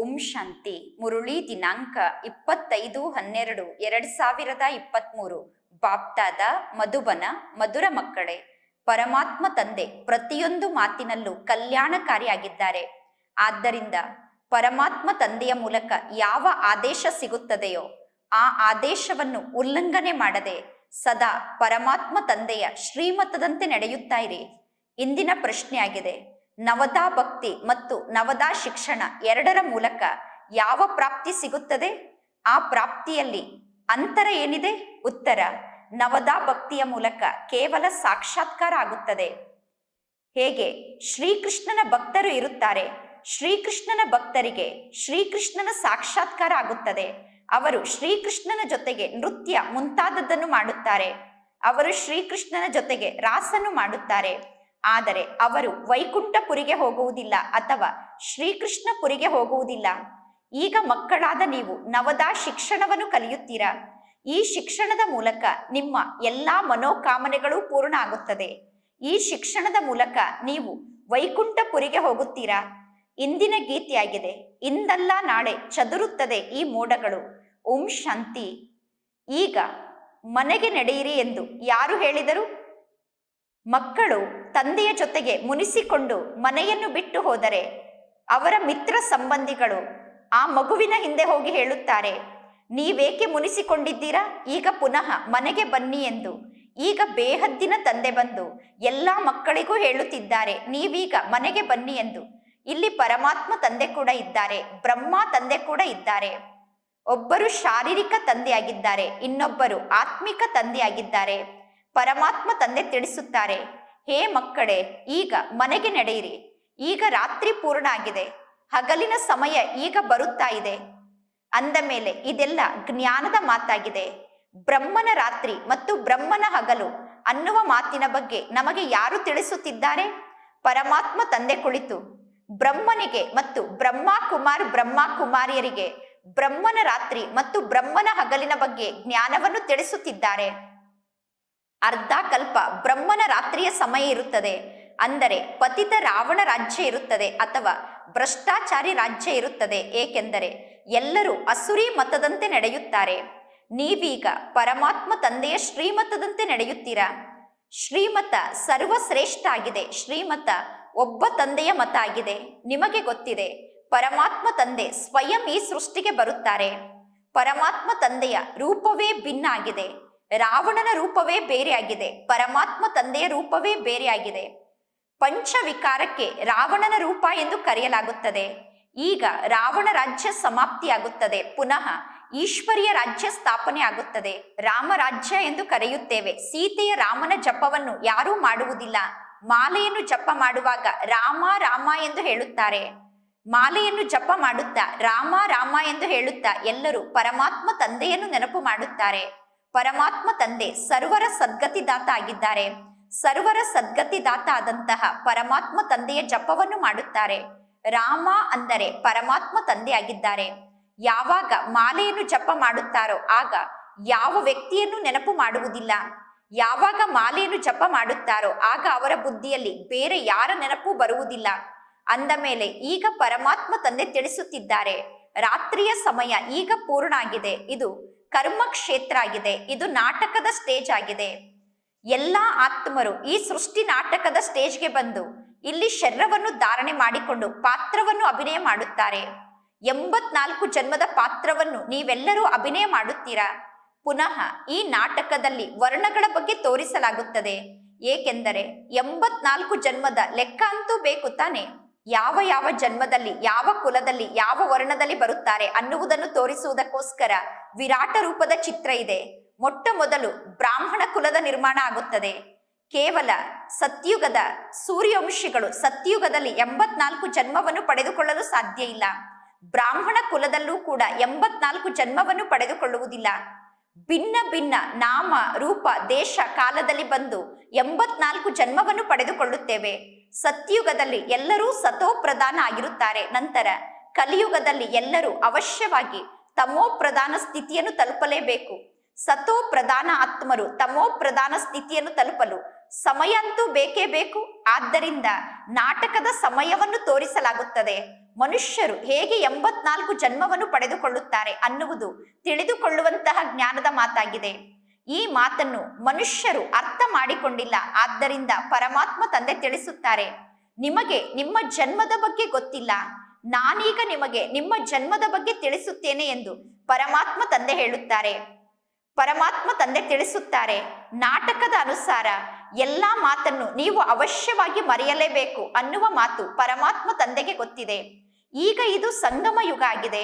ಓಂ ಶಾಂತಿ. ಮುರುಳಿ ದಿನಾಂಕ ಇಪ್ಪತ್ತೈದು ಹನ್ನೆರಡು ಎರಡ್ ಸಾವಿರದ ಇಪ್ಪತ್ಮೂರು. ಬಾಪ್ತಾದ, ಮಧುಬನ, ಮಧುರ ಮಕ್ಕಳೇ, ಪರಮಾತ್ಮ ತಂದೆ ಪ್ರತಿಯೊಂದು ಮಾತಿನಲ್ಲೂ ಕಲ್ಯಾಣಕಾರಿಯಾಗಿದ್ದಾರೆ. ಆದ್ದರಿಂದ ಪರಮಾತ್ಮ ತಂದೆಯ ಮೂಲಕ ಯಾವ ಆದೇಶ ಸಿಗುತ್ತದೆಯೋ ಆ ಆದೇಶವನ್ನು ಉಲ್ಲಂಘನೆ ಮಾಡದೆ ಸದಾ ಪರಮಾತ್ಮ ತಂದೆಯ ಶ್ರೀಮತದಂತೆ ನಡೆಯುತ್ತಾ ಇರಿ. ಇಂದಿನ ಪ್ರಶ್ನೆಯಾಗಿದೆ ನವದಾ ಭಕ್ತಿ ಮತ್ತು ನವದಾ ಶಿಕ್ಷಣ ಎರಡರ ಮೂಲಕ ಯಾವ ಪ್ರಾಪ್ತಿ ಸಿಗುತ್ತದೆ? ಆ ಪ್ರಾಪ್ತಿಯಲ್ಲಿ ಅಂತರ ಏನಿದೆ? ಉತ್ತರ, ನವದಾ ಭಕ್ತಿಯ ಮೂಲಕ ಕೇವಲ ಸಾಕ್ಷಾತ್ಕಾರ ಆಗುತ್ತದೆ. ಹೇಗೆ? ಶ್ರೀಕೃಷ್ಣನ ಭಕ್ತರು ಇರುತ್ತಾರೆ. ಶ್ರೀಕೃಷ್ಣನ ಭಕ್ತರಿಗೆ ಶ್ರೀಕೃಷ್ಣನ ಸಾಕ್ಷಾತ್ಕಾರ ಆಗುತ್ತದೆ. ಅವರು ಶ್ರೀಕೃಷ್ಣನ ಜೊತೆಗೆ ನೃತ್ಯ ಮುಂತಾದದ್ದನ್ನು ಮಾಡುತ್ತಾರೆ. ಅವರು ಶ್ರೀಕೃಷ್ಣನ ಜೊತೆಗೆ ರಾಸನ್ನು ಮಾಡುತ್ತಾರೆ. ಆದರೆ ಅವರು ವೈಕುಂಠಪುರಿಗೆ ಹೋಗುವುದಿಲ್ಲ ಅಥವಾ ಶ್ರೀಕೃಷ್ಣಪುರಿಗೆ ಹೋಗುವುದಿಲ್ಲ. ಈಗ ಮಕ್ಕಳಾದ ನೀವು ನವದಾ ಶಿಕ್ಷಣವನ್ನು ಕಲಿಯುತ್ತೀರಾ? ಈ ಶಿಕ್ಷಣದ ಮೂಲಕ ನಿಮ್ಮ ಎಲ್ಲಾ ಮನೋಕಾಮನೆಗಳು ಪೂರ್ಣ ಆಗುತ್ತದೆ ಈ ಶಿಕ್ಷಣದ ಮೂಲಕ ನೀವು ವೈಕುಂಠಪುರಿಗೆ ಹೋಗುತ್ತೀರಾ? ಇಂದಿನ ಗೀತೆಯಾಗಿದೆ, ಇಂದಲ್ಲ ನಾಳೆ ಚದುರುತ್ತದೆ ಈ ಮೋಡಗಳು. ಓಂ ಶಾಂತಿ. ಈಗ ಮನೆಗೆ ನಡೆಯಿರಿ ಎಂದು ಯಾರು ಹೇಳಿದರು? ಮಕ್ಕಳು ತಂದೆಯ ಜೊತೆಗೆ ಮುನಿಸಿಕೊಂಡು ಮನೆಯನ್ನು ಬಿಟ್ಟು ಹೋದರೆ ಅವರ ಮಿತ್ರ ಸಂಬಂಧಿಗಳು ಆ ಮಗುವಿನ ಹಿಂದೆ ಹೋಗಿ ಹೇಳುತ್ತಾರೆ, ನೀವೇಕೆ ಮುನಿಸಿಕೊಂಡಿದ್ದೀರಾ? ಈಗ ಪುನಃ ಮನೆಗೆ ಬನ್ನಿ ಎಂದು. ಈಗ ಬೇಹದ್ದಿನ ತಂದೆ ಬಂದು, ಎಲ್ಲ ಮಕ್ಕಳಿಗೂ ಹೇಳುತ್ತಿದ್ದಾರೆ, ನೀವೀಗ ಮನೆಗೆ ಬನ್ನಿ ಎಂದು. ಇಲ್ಲಿ ಪರಮಾತ್ಮ ತಂದೆ ಕೂಡ ಇದ್ದಾರೆ, ಬ್ರಹ್ಮ ತಂದೆ ಕೂಡ ಇದ್ದಾರೆ. ಒಬ್ಬರು ಶಾರೀರಿಕ ತಂದೆಯಾಗಿದ್ದಾರೆ, ಇನ್ನೊಬ್ಬರು ಆತ್ಮಿಕ ತಂದೆಯಾಗಿದ್ದಾರೆ. ಪರಮಾತ್ಮ ತಂದೆ ತಿಳಿಸುತ್ತಾರೆ, ಹೇ ಮಕ್ಕಳೇ, ಈಗ ಮನೆಗೆ ನಡೆಯಿರಿ. ಈಗ ರಾತ್ರಿ ಪೂರ್ಣ ಆಗಿದೆ ಹಗಲಿನ ಸಮಯ ಈಗ ಬರುತ್ತಾ ಇದೆ. ಅಂದ ಮೇಲೆ ಇದೆಲ್ಲ ಜ್ಞಾನದ ಮಾತಾಗಿದೆ. ಬ್ರಹ್ಮನ ರಾತ್ರಿ ಮತ್ತು ಬ್ರಹ್ಮನ ಹಗಲು ಅನ್ನುವ ಮಾತಿನ ಬಗ್ಗೆ ನಮಗೆ ಯಾರು ತಿಳಿಸುತ್ತಿದ್ದಾರೆ? ಪರಮಾತ್ಮ ತಂದೆ ಕುಳಿತು, ಬ್ರಹ್ಮನಿಗೆ ಮತ್ತು ಬ್ರಹ್ಮ ಕುಮಾರ್ ಬ್ರಹ್ಮನ ರಾತ್ರಿ ಮತ್ತು ಬ್ರಹ್ಮನ ಹಗಲಿನ ಬಗ್ಗೆ ಜ್ಞಾನವನ್ನು ತಿಳಿಸುತ್ತಿದ್ದಾರೆ. ಅರ್ಧ ಕಲ್ಪ ಬ್ರಹ್ಮನ ರಾತ್ರಿಯ ಸಮಯ ಇರುತ್ತದೆ. ಅಂದರೆ ಪತಿತ ರಾವಣ ರಾಜ್ಯ ಇರುತ್ತದೆ ಅಥವಾ ಭ್ರಷ್ಟಾಚಾರಿ ರಾಜ್ಯ ಇರುತ್ತದೆ. ಏಕೆಂದರೆ ಎಲ್ಲರೂ ಅಸುರಿ ಮತದಂತೆ ನಡೆಯುತ್ತಾರೆ. ನೀವೀಗ ಪರಮಾತ್ಮ ತಂದೆಯ ಶ್ರೀಮತದಂತೆ ನಡೆಯುತ್ತೀರಾ? ಶ್ರೀಮತ ಸರ್ವಶ್ರೇಷ್ಠ ಆಗಿದೆ. ಶ್ರೀಮತ ಒಬ್ಬ ತಂದೆಯ ಮತ ಆಗಿದೆ. ನಿಮಗೆ ಗೊತ್ತಿದೆ, ಪರಮಾತ್ಮ ತಂದೆ ಸ್ವಯಂ ಈ ಸೃಷ್ಟಿಗೆ ಬರುತ್ತಾರೆ. ಪರಮಾತ್ಮ ತಂದೆಯ ರೂಪವೇ ಭಿನ್ನ ಆಗಿದೆ. ರಾವಣನ ರೂಪವೇ ಬೇರೆಯಾಗಿದೆ, ಪರಮಾತ್ಮ ತಂದೆಯ ರೂಪವೇ ಬೇರೆಯಾಗಿದೆ. ಪಂಚವಿಕಾರಕ್ಕೆ ರಾವಣನ ರೂಪ ಎಂದು ಕರೆಯಲಾಗುತ್ತದೆ. ಈಗ ರಾವಣ ರಾಜ್ಯ ಸಮಾಪ್ತಿಯಾಗುತ್ತದೆ, ಪುನಃ ಈಶ್ವರಿಯ ರಾಜ್ಯ ಸ್ಥಾಪನೆ ಆಗುತ್ತದೆ. ರಾಮ ರಾಜ್ಯ ಎಂದು ಕರೆಯುತ್ತೇವೆ, ಸೀತೆಯ ರಾಮನ ಜಪವನ್ನು ಯಾರೂ ಮಾಡುವುದಿಲ್ಲ. ಮಾಲೆಯನ್ನು ಜಪ ಮಾಡುವಾಗ ರಾಮ ರಾಮ ಎಂದು ಹೇಳುತ್ತಾರೆ. ಮಾಲೆಯನ್ನು ಜಪ ಮಾಡುತ್ತಾ ರಾಮ ರಾಮ ಎಂದು ಹೇಳುತ್ತಾ ಎಲ್ಲರೂ ಪರಮಾತ್ಮ ತಂದೆಯನ್ನು ನೆನಪು ಮಾಡುತ್ತಾರೆ. ಪರಮಾತ್ಮ ತಂದೆ ಸರ್ವರ ಸದ್ಗತಿದಾತ ಆಗಿದ್ದಾರೆ ಸರ್ವರ ಸದ್ಗತಿದಾತ ಆದಂತಹ ಪರಮಾತ್ಮ ತಂದೆಯ ಜಪವನ್ನು ಮಾಡುತ್ತಾರೆ. ರಾಮ ಅಂದರೆ ಪರಮಾತ್ಮ ತಂದೆಯಾಗಿದ್ದಾರೆ. ಯಾವಾಗ ಮಾಲೆಯನ್ನು ಜಪ ಮಾಡುತ್ತಾರೋ ಆಗ ಯಾವ ವ್ಯಕ್ತಿಯನ್ನು ನೆನಪು ಮಾಡುವುದಿಲ್ಲ. ಯಾವಾಗ ಮಾಲೆಯನ್ನು ಜಪ ಮಾಡುತ್ತಾರೋ ಆಗ ಅವರ ಬುದ್ಧಿಯಲ್ಲಿ ಬೇರೆ ಯಾರ ನೆನಪು ಬರುವುದಿಲ್ಲ. ಅಂದ ಮೇಲೆ ಈಗ ಪರಮಾತ್ಮ ತಂದೆ ತಿಳಿಸುತ್ತಿದ್ದಾರೆ. ರಾತ್ರಿಯ ಸಮಯ ಈಗ ಪೂರ್ಣ ಆಗಿದೆ ಇದು ಕರ್ಮ ಕ್ಷೇತ್ರ ಆಗಿದೆ. ಇದು ನಾಟಕದ ಸ್ಟೇಜ್ ಆಗಿದೆ. ಎಲ್ಲಾ ಆತ್ಮರು ಈ ಸೃಷ್ಟಿ ನಾಟಕದ ಸ್ಟೇಜ್ಗೆ ಬಂದು ಇಲ್ಲಿ ಶರೀರವನ್ನು ಧಾರಣೆ ಮಾಡಿಕೊಂಡು ಪಾತ್ರವನ್ನು ಅಭಿನಯ ಮಾಡುತ್ತಾರೆ. ಎಂಬತ್ನಾಲ್ಕು ಜನ್ಮದ ಪಾತ್ರವನ್ನು ನೀವೆಲ್ಲರೂ ಅಭಿನಯ ಮಾಡುತ್ತೀರಾ? ಪುನಃ ಈ ನಾಟಕದಲ್ಲಿ ವರ್ಣಗಳ ಬಗ್ಗೆ ತೋರಿಸಲಾಗುತ್ತದೆ. ಏಕೆಂದರೆ ಎಂಬತ್ನಾಲ್ಕು ಜನ್ಮದ ಲೆಕ್ಕ ಅಂತೂ ಬೇಕು ತಾನೆ? ಯಾವ ಯಾವ ಜನ್ಮದಲ್ಲಿ, ಯಾವ ಕುಲದಲ್ಲಿ, ಯಾವ ವರ್ಣದಲ್ಲಿ ಬರುತ್ತಾರೆ ಅನ್ನುವುದನ್ನು ತೋರಿಸುವುದಕ್ಕೋಸ್ಕರ ವಿರಾಟ ರೂಪದ ಚಿತ್ರ ಇದೆ. ಮೊಟ್ಟ ಮೊದಲು ಬ್ರಾಹ್ಮಣ ಕುಲದ ನಿರ್ಮಾಣ ಆಗುತ್ತದೆ. ಕೇವಲ ಸತ್ಯುಗದ ಸೂರ್ಯವಂಶಿಗಳು ಸತ್ಯುಗದಲ್ಲಿ ಎಂಬತ್ನಾಲ್ಕು ಜನ್ಮವನ್ನು ಪಡೆದುಕೊಳ್ಳಲು ಸಾಧ್ಯ ಇಲ್ಲ. ಬ್ರಾಹ್ಮಣ ಕುಲದಲ್ಲೂ ಕೂಡ ಎಂಬತ್ನಾಲ್ಕು ಜನ್ಮವನ್ನು ಪಡೆದುಕೊಳ್ಳುವುದಿಲ್ಲ. ಭಿನ್ನ ಭಿನ್ನ ನಾಮ, ರೂಪ, ದೇಶ, ಕಾಲದಲ್ಲಿ ಬಂದು ಎಂಬತ್ನಾಲ್ಕು ಜನ್ಮವನ್ನು ಪಡೆದುಕೊಳ್ಳುತ್ತೇವೆ. ಸತ್ಯುಗದಲ್ಲಿ ಎಲ್ಲರೂ ಸತೋ ಪ್ರಧಾನ ಆಗಿರುತ್ತಾರೆ. ನಂತರ ಕಲಿಯುಗದಲ್ಲಿ ಎಲ್ಲರೂ ಅವಶ್ಯವಾಗಿ ತಮೋ ಪ್ರಧಾನ ಸ್ಥಿತಿಯನ್ನು ತಲುಪಲೇಬೇಕು. ಸತೋ ಪ್ರಧಾನ ಆತ್ಮರು ತಮೋ ಪ್ರಧಾನ ಸ್ಥಿತಿಯನ್ನು ತಲುಪಲು ಸಮಯ ಅಂತೂ ಬೇಕೇ ಬೇಕು. ಆದ್ದರಿಂದ ನಾಟಕದ ಸಮಯವನ್ನು ತೋರಿಸಲಾಗುತ್ತದೆ. ಮನುಷ್ಯರು ಹೇಗೆ ಎಂಬತ್ನಾಲ್ಕು ಜನ್ಮವನ್ನು ಪಡೆದುಕೊಳ್ಳುತ್ತಾರೆ ಅನ್ನುವುದು ತಿಳಿದುಕೊಳ್ಳುವಂತಹ ಜ್ಞಾನದ ಮಾತಾಗಿದೆ. ಈ ಮಾತನ್ನು ಮನುಷ್ಯರು ಅರ್ಥ ಮಾಡಿಕೊಂಡಿಲ್ಲ. ಆದ್ದರಿಂದ ಪರಮಾತ್ಮ ತಂದೆ ತಿಳಿಸುತ್ತಾರೆ, ನಿಮಗೆ ನಿಮ್ಮ ಜನ್ಮದ ಬಗ್ಗೆ ಗೊತ್ತಿಲ್ಲ. ನಾನೀಗ ನಿಮಗೆ ನಿಮ್ಮ ಜನ್ಮದ ಬಗ್ಗೆ ತಿಳಿಸುತ್ತೇನೆ ಎಂದು ಪರಮಾತ್ಮ ತಂದೆ ಹೇಳುತ್ತಾರೆ. ಪರಮಾತ್ಮ ತಂದೆ ತಿಳಿಸುತ್ತಾರೆ, ನಾಟಕದ ಅನುಸಾರ ಎಲ್ಲಾ ಮಾತನ್ನು ನೀವು ಅವಶ್ಯವಾಗಿ ಮರೆಯಲೇಬೇಕು ಅನ್ನುವ ಮಾತು ಪರಮಾತ್ಮ ತಂದೆಗೆ ಗೊತ್ತಿದೆ. ಈಗ ಇದು ಸಂಗಮ ಯುಗ ಆಗಿದೆ.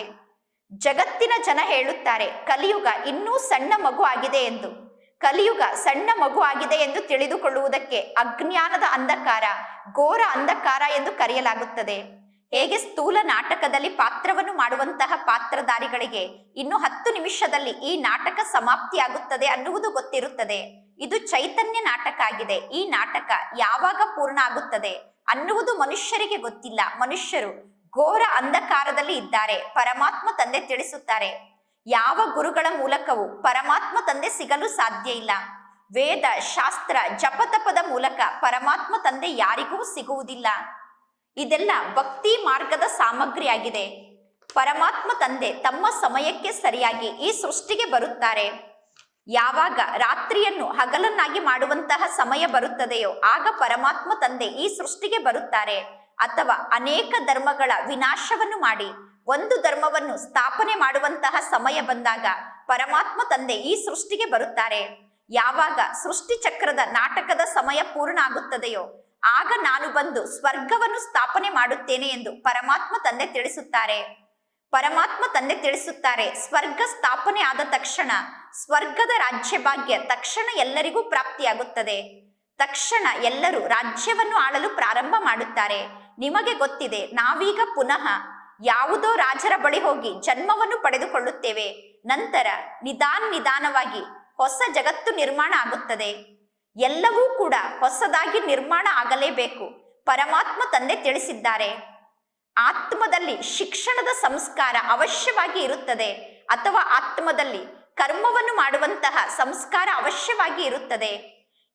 ಜಗತ್ತಿನ ಜನ ಹೇಳುತ್ತಾರೆ, ಕಲಿಯುಗ ಇನ್ನೂ ಸಣ್ಣ ಮಗು ಆಗಿದೆ ಎಂದು. ಕಲಿಯುಗ ಸಣ್ಣ ಮಗು ಆಗಿದೆ ಎಂದು ತಿಳಿದುಕೊಳ್ಳುವುದಕ್ಕೆ ಅಜ್ಞಾನದ ಅಂಧಕಾರ, ಘೋರ ಅಂಧಕಾರ ಎಂದು ಕರೆಯಲಾಗುತ್ತದೆ. ಹೇಗೆ ಸ್ಥೂಲ ನಾಟಕದಲ್ಲಿ ಪಾತ್ರವನ್ನು ಮಾಡುವಂತಹ ಪಾತ್ರಧಾರಿಗಳಿಗೆ ಇನ್ನು ಹತ್ತು ನಿಮಿಷದಲ್ಲಿ ಈ ನಾಟಕ ಸಮಾಪ್ತಿಯಾಗುತ್ತದೆ ಅನ್ನುವುದು ಗೊತ್ತಿರುತ್ತದೆ. ಇದು ಚೈತನ್ಯ ನಾಟಕ ಆಗಿದೆ. ಈ ನಾಟಕ ಯಾವಾಗ ಪೂರ್ಣ ಆಗುತ್ತದೆ ಅನ್ನುವುದು ಮನುಷ್ಯರಿಗೆ ಗೊತ್ತಿಲ್ಲ. ಮನುಷ್ಯರು ಘೋರ ಅಂಧಕಾರದಲ್ಲಿ ಇದ್ದಾರೆ. ಪರಮಾತ್ಮ ತಂದೆ ತಿಳಿಸುತ್ತಾರೆ. ಯಾವ ಗುರುಗಳ ಮೂಲಕವೂ ಪರಮಾತ್ಮ ತಂದೆ ಸಿಗಲು ಸಾಧ್ಯ ಇಲ್ಲ. ವೇದ, ಶಾಸ್ತ್ರ, ಜಪತಪದ ಮೂಲಕ ಪರಮಾತ್ಮ ತಂದೆ ಯಾರಿಗೂ ಸಿಗುವುದಿಲ್ಲ. ಇದೆಲ್ಲ ಭಕ್ತಿ ಮಾರ್ಗದ ಸಾಮಗ್ರಿಯಾಗಿದೆ. ಪರಮಾತ್ಮ ತಂದೆ ತಮ್ಮ ಸಮಯಕ್ಕೆ ಸರಿಯಾಗಿ ಈ ಸೃಷ್ಟಿಗೆ ಬರುತ್ತಾರೆ. ಯಾವಾಗ ರಾತ್ರಿಯನ್ನು ಹಗಲನ್ನಾಗಿ ಮಾಡುವಂತಹ ಸಮಯ ಬರುತ್ತದೆಯೋ ಆಗ ಪರಮಾತ್ಮ ತಂದೆ ಈ ಸೃಷ್ಟಿಗೆ ಬರುತ್ತಾರೆ. ಅಥವಾ ಅನೇಕ ಧರ್ಮಗಳ ವಿನಾಶವನ್ನು ಮಾಡಿ ಒಂದು ಧರ್ಮವನ್ನು ಸ್ಥಾಪನೆ ಮಾಡುವಂತಹ ಸಮಯ ಬಂದಾಗ ಪರಮಾತ್ಮ ತಂದೆ ಈ ಸೃಷ್ಟಿಗೆ ಬರುತ್ತಾರೆ. ಯಾವಾಗ ಸೃಷ್ಟಿ ಚಕ್ರದ ನಾಟಕದ ಸಮಯ ಪೂರ್ಣ ಆಗುತ್ತದೆಯೋ, ಆಗ ನಾನು ಬಂದು ಸ್ವರ್ಗವನ್ನು ಸ್ಥಾಪನೆ ಮಾಡುತ್ತೇನೆ ಎಂದು ಪರಮಾತ್ಮ ತಂದೆ ತಿಳಿಸುತ್ತಾರೆ. ಪರಮಾತ್ಮ ತಂದೆ ತಿಳಿಸುತ್ತಾರೆ, ಸ್ವರ್ಗ ಸ್ಥಾಪನೆ ಆದ ತಕ್ಷಣ, ಸ್ವರ್ಗದ ರಾಜ್ಯ ಭಾಗ್ಯ ತಕ್ಷಣ ಎಲ್ಲರಿಗೂ ಪ್ರಾಪ್ತಿಯಾಗುತ್ತದೆ. ತಕ್ಷಣ ಎಲ್ಲರೂ ರಾಜ್ಯವನ್ನು ಆಳಲು ಪ್ರಾರಂಭ ಮಾಡುತ್ತಾರೆ. ನಿಮಗೆ ಗೊತ್ತಿದೆ, ನಾವೀಗ ಪುನಃ ಯಾವುದೋ ರಾಜರ ಬಳಿ ಹೋಗಿ ಜನ್ಮವನ್ನು ಪಡೆದುಕೊಳ್ಳುತ್ತೇವೆ. ನಂತರ ನಿಧಾನ್ ನಿಧಾನವಾಗಿ ಹೊಸ ಜಗತ್ತು ನಿರ್ಮಾಣ ಆಗುತ್ತದೆ. ಎಲ್ಲವೂ ಕೂಡ ಹೊಸದಾಗಿ ನಿರ್ಮಾಣ ಆಗಲೇಬೇಕು, ಪರಮಾತ್ಮ ತಂದೆ ತಿಳಿಸಿದ್ದಾರೆ. ಆತ್ಮದಲ್ಲಿ ಶಿಕ್ಷಣದ ಸಂಸ್ಕಾರ ಅವಶ್ಯವಾಗಿ ಇರುತ್ತದೆ, ಅಥವಾ ಆತ್ಮದಲ್ಲಿ ಕರ್ಮವನ್ನು ಮಾಡುವಂತಹ ಸಂಸ್ಕಾರ ಅವಶ್ಯವಾಗಿ ಇರುತ್ತದೆ.